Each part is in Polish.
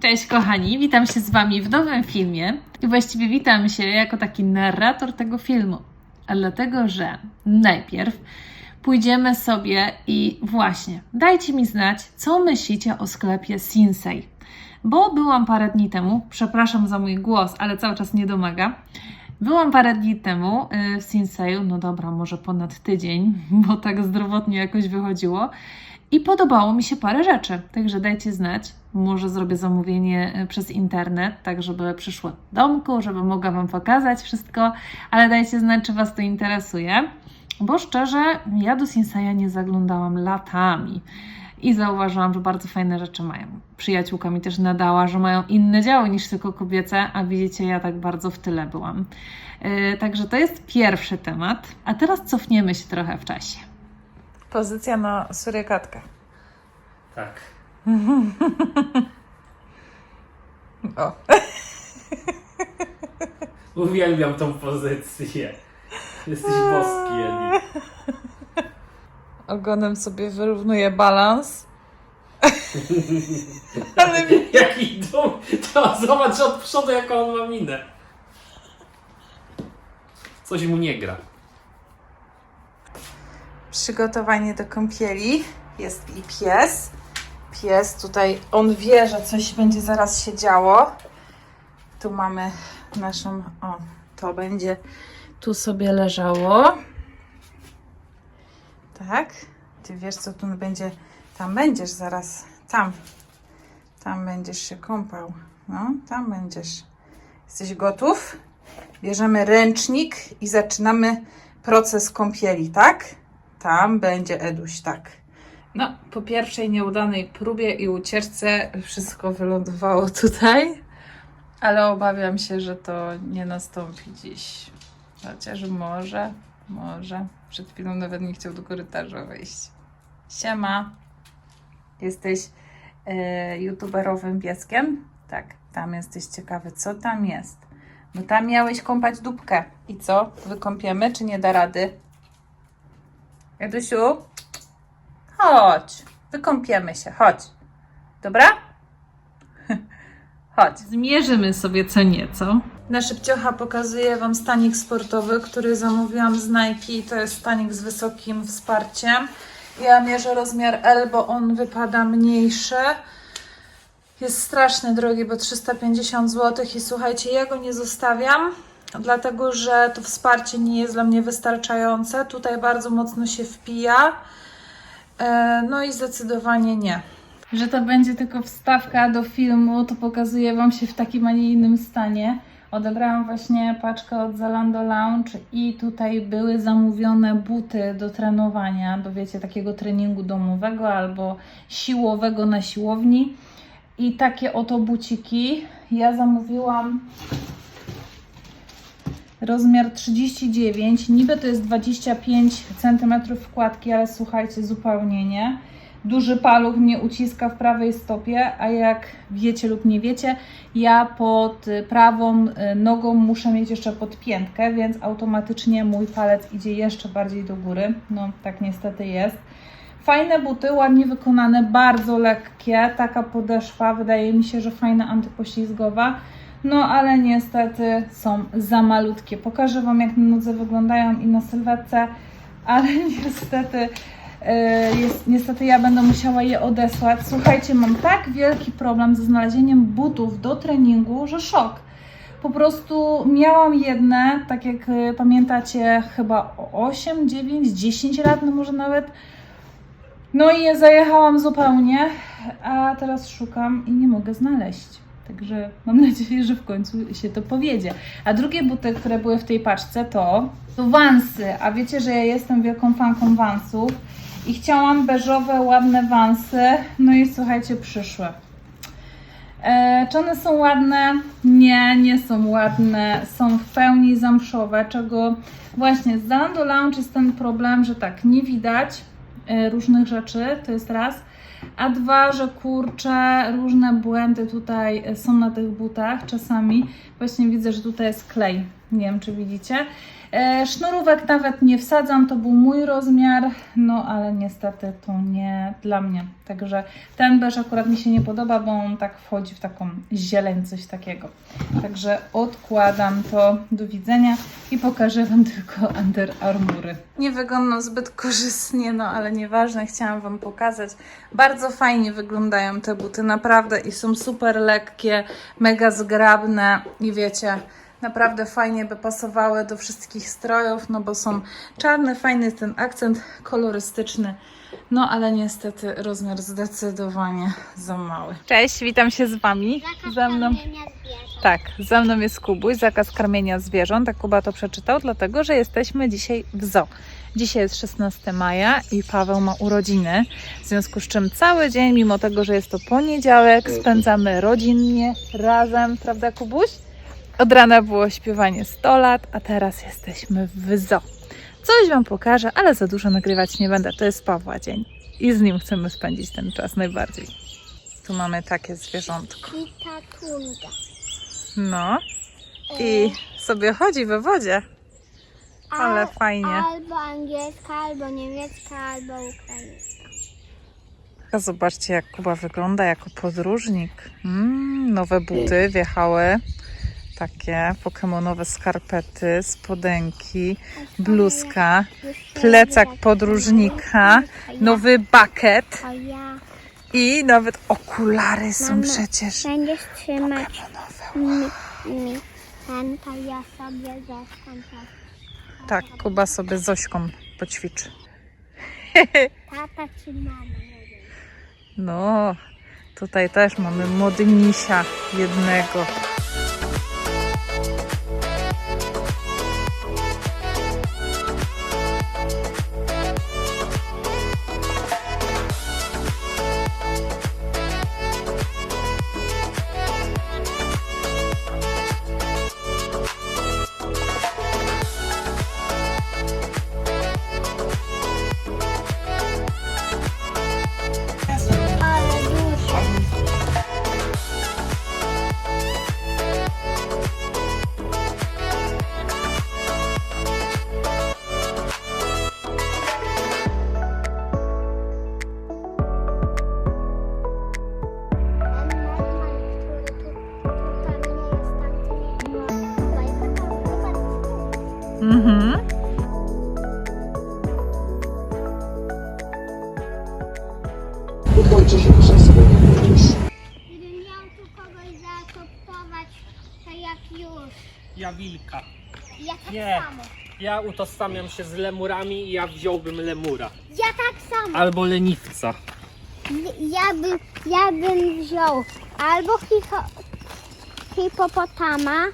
Cześć kochani, witam się z Wami w nowym filmie. I właściwie witam się jako taki narrator tego filmu, a dlatego, że najpierw pójdziemy sobie i właśnie dajcie mi znać, co myślicie o sklepie Sinsei, bo byłam parę dni temu, przepraszam za mój głos, ale cały czas nie domaga, Byłam parę dni temu y, w Sinseju, no dobra, może ponad tydzień, bo tak zdrowotnie jakoś wychodziło. I podobało mi się parę rzeczy, także dajcie znać. Może zrobię zamówienie y, przez internet, tak żeby przyszło do domku, żeby mogła Wam pokazać wszystko, ale dajcie znać, czy Was to interesuje. Bo szczerze, ja do Sinseya nie zaglądałam latami i zauważyłam, że bardzo fajne rzeczy mają. Przyjaciółka mi też nadała, że mają inne działy niż tylko kobiece, a widzicie, ja tak bardzo w tyle byłam. Yy, także to jest pierwszy temat. A teraz cofniemy się trochę w czasie. Pozycja na surykatkę. Tak. O. Uwielbiam tą pozycję. Jesteś boski, Eli. Ogonem sobie wyrównuje balans. Ale mi... Jaki dum. To zobacz od przodu, jaką on ma minę. Coś mu nie gra. Przygotowanie do kąpieli. Jest i pies. Pies tutaj, on wie, że coś będzie zaraz się działo. Tu mamy naszą, o, to będzie tu sobie leżało. Tak. Ty wiesz, co tu będzie, tam będziesz zaraz, tam. Tam będziesz się kąpał. No, tam będziesz. Jesteś gotów? Bierzemy ręcznik i zaczynamy proces kąpieli, tak? Tam będzie Eduś, tak. No, po pierwszej nieudanej próbie i ucieczce wszystko wylądowało tutaj, ale obawiam się, że to nie nastąpi dziś. Chociaż może, może. Przed chwilą nawet nie chciał do korytarza wejść. Siema. Jesteś e, youtuberowym pieskiem? Tak, tam jesteś ciekawy, co tam jest. Bo tam miałeś kąpać dupkę. I co? Wykąpiemy, czy nie da rady? Edusiu? Chodź. Wykąpiemy się, chodź. Dobra? Chodź. Zmierzymy sobie co nieco. Na szybciocha pokazuję Wam stanik sportowy, który zamówiłam z Nike. To jest stanik z wysokim wsparciem. Ja mierzę rozmiar L, bo on wypada mniejszy. Jest strasznie drogi, bo 350 zł i słuchajcie, ja go nie zostawiam, dlatego że to wsparcie nie jest dla mnie wystarczające. Tutaj bardzo mocno się wpija. E, No i zdecydowanie nie. Że to będzie tylko wstawka do filmu, to pokazuję Wam się w takim, a nie innym stanie. Odebrałam właśnie paczkę od Zalando Lounge i tutaj były zamówione buty do trenowania, do wiecie, takiego treningu domowego albo siłowego na siłowni. I takie oto buciki. Ja zamówiłam rozmiar 39. Niby to jest 25 cm wkładki, ale słuchajcie, zupełnie nie. Duży paluch mnie uciska w prawej stopie, a jak wiecie lub nie wiecie, ja pod prawą y, nogą muszę mieć jeszcze podpiętkę, więc automatycznie mój palec idzie jeszcze bardziej do góry. No, tak niestety jest. Fajne buty, ładnie wykonane, bardzo lekkie. Taka podeszwa, wydaje mi się, że fajna antypoślizgowa. No, ale niestety są za malutkie. Pokażę Wam, jak na nodze wyglądają i na sylwetce, ale niestety, e, jest, niestety ja będę musiała je odesłać. Słuchajcie, mam tak wielki problem ze znalezieniem butów do treningu, że szok. Po prostu miałam jedne, tak jak e, pamiętacie, chyba 8, 9, 10 lat, no może nawet. No i je zajechałam zupełnie, a teraz szukam i nie mogę znaleźć. Także mam nadzieję, że w końcu się to powiedzie. A drugie buty, które były w tej paczce, to, to wansy. A wiecie, że ja jestem wielką fanką wansów i chciałam beżowe, ładne wansy. No i słuchajcie, przyszły. E, czy one są ładne? Nie, nie są ładne. Są w pełni zamszowe, czego właśnie z Zalando Lounge jest ten problem, że tak, nie widać e, różnych rzeczy, to jest raz. A dwa, że kurczę, różne błędy tutaj są na tych butach czasami. Właśnie widzę, że tutaj jest klej. Nie wiem, czy widzicie. E, sznurówek nawet nie wsadzam, to był mój rozmiar, no ale niestety to nie dla mnie. Także ten beż akurat mi się nie podoba, bo on tak wchodzi w taką zieleń, coś takiego. Także odkładam to, do widzenia i pokażę Wam tylko Under Armoury. Nie wyglądam zbyt korzystnie, no ale nieważne, chciałam Wam pokazać. Bardzo fajnie wyglądają te buty, naprawdę i są super lekkie, mega zgrabne i wiecie, naprawdę fajnie by pasowały do wszystkich strojów, no bo są czarne, fajny jest ten akcent kolorystyczny. No ale niestety rozmiar zdecydowanie za mały. Cześć, witam się z Wami. Ze mną, tak, ze mną jest Kubuś, zakaz karmienia zwierząt. A Kuba to przeczytał, dlatego że jesteśmy dzisiaj w zoo. Dzisiaj jest 16 maja i Paweł ma urodziny, w związku z czym cały dzień, mimo tego, że jest to poniedziałek, spędzamy rodzinnie, razem, prawda Kubuś? Od rana było śpiewanie 100 lat, a teraz jesteśmy w zoo. Coś Wam pokażę, ale za dużo nagrywać nie będę. To jest Pawła dzień i z nim chcemy spędzić ten czas najbardziej. Tu mamy takie zwierzątko. Tatunga. No i sobie chodzi we wodzie, ale fajnie. Albo angielska, albo niemiecka, albo ukraińska. A zobaczcie, jak Kuba wygląda jako podróżnik. Mm, nowe buty wjechały. Takie pokemonowe skarpety, spodenki, bluzka, plecak podróżnika, nowy bucket i nawet okulary są przecież będziesz trzymać pokemonowe. mi, mi ten, to ja sobie zeskam Tak, Kuba sobie z Zośką poćwiczy. Tata czy mama. No, tutaj też mamy modnisia jednego. Ja tak Nie. samo. Ja utożsamiam się z lemurami i ja wziąłbym lemura. Ja tak samo. Albo leniwca. Ja bym, ja bym wziął albo hipo, hipopotama,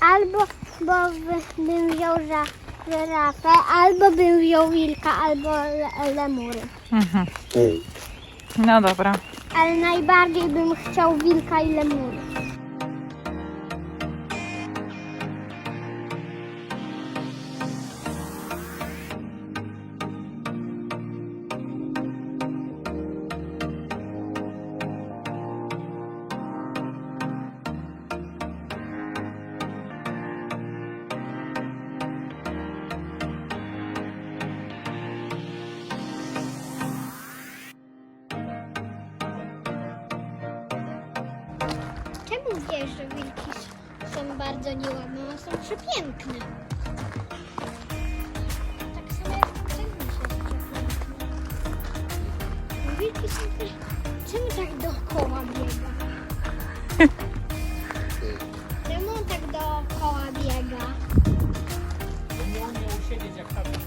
albo bo by- bym wziął za żyrafę, albo bym wziął wilka, albo le, lemury. Mhm. No dobra. Ale najbardziej bym chciał wilka i lemury. Bardzo nieładne? One są przepiękne. Tak samo jak pszenice jest przepiękne. Wilki są też... Czemu tak dookoła biega? Czemu on tak dookoła biega? Miał nie usiedzieć jak tata.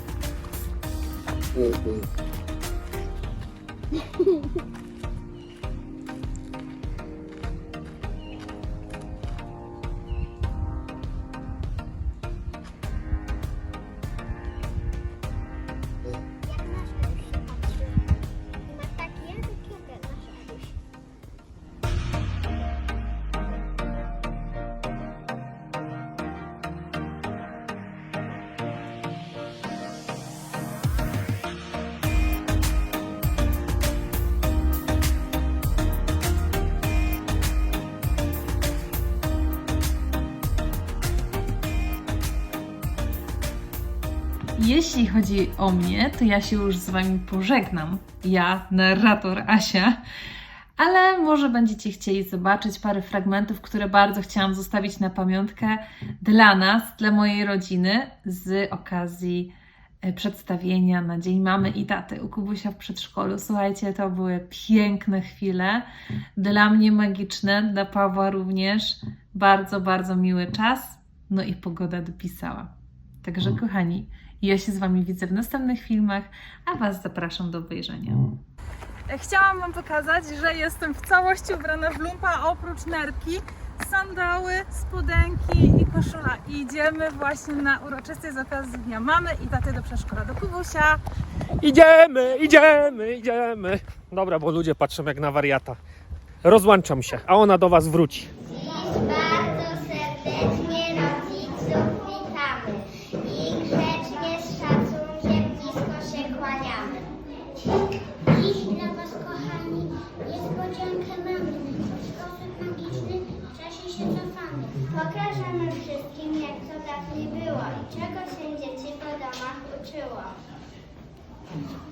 Jeśli chodzi o mnie, to ja się już z Wami pożegnam. Ja, narrator Asia. Ale może będziecie chcieli zobaczyć parę fragmentów, które bardzo chciałam zostawić na pamiątkę dla nas, dla mojej rodziny, z okazji e, przedstawienia na Dzień Mamy i Taty u Kubusia w przedszkolu. Słuchajcie, to były piękne chwile, dla mnie magiczne, dla Pawła również. Bardzo, bardzo miły czas. No i pogoda dopisała. Także kochani, ja się z Wami widzę w następnych filmach, a Was zapraszam do obejrzenia. Chciałam Wam pokazać, że jestem w całości ubrana w lumpa, oprócz nerki, sandały, spodenki i koszula. I idziemy właśnie na uroczysty z okazji Dnia Mamy i taty do przedszkola, do Kubusia. Idziemy, idziemy, idziemy. Dobra, bo ludzie patrzą jak na wariata. Rozłączam się, a ona do was wróci. Bardzo serdecznie 음.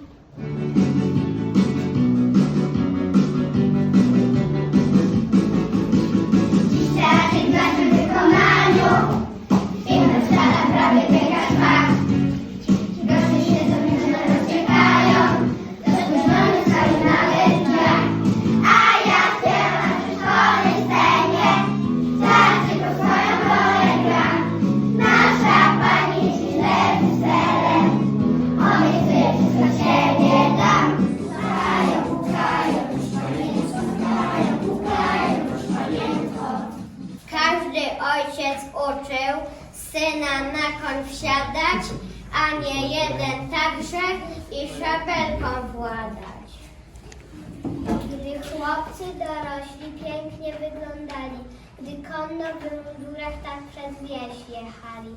Uczył syna na koń wsiadać, a nie jeden także i szabelką władać. Gdy chłopcy dorośli pięknie wyglądali, gdy konno w mundurach tak przez wieś jechali.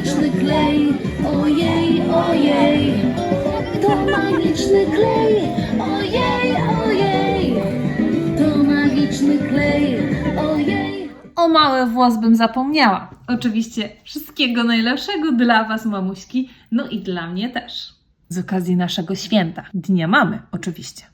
Klej, ojej, ojej. To magiczny klej, ojej, ojej. To magiczny klej, ojej. O mały włos bym zapomniała. Oczywiście wszystkiego najlepszego dla Was, mamuśki, no i dla mnie też. Z okazji naszego święta, Dnia Mamy, oczywiście.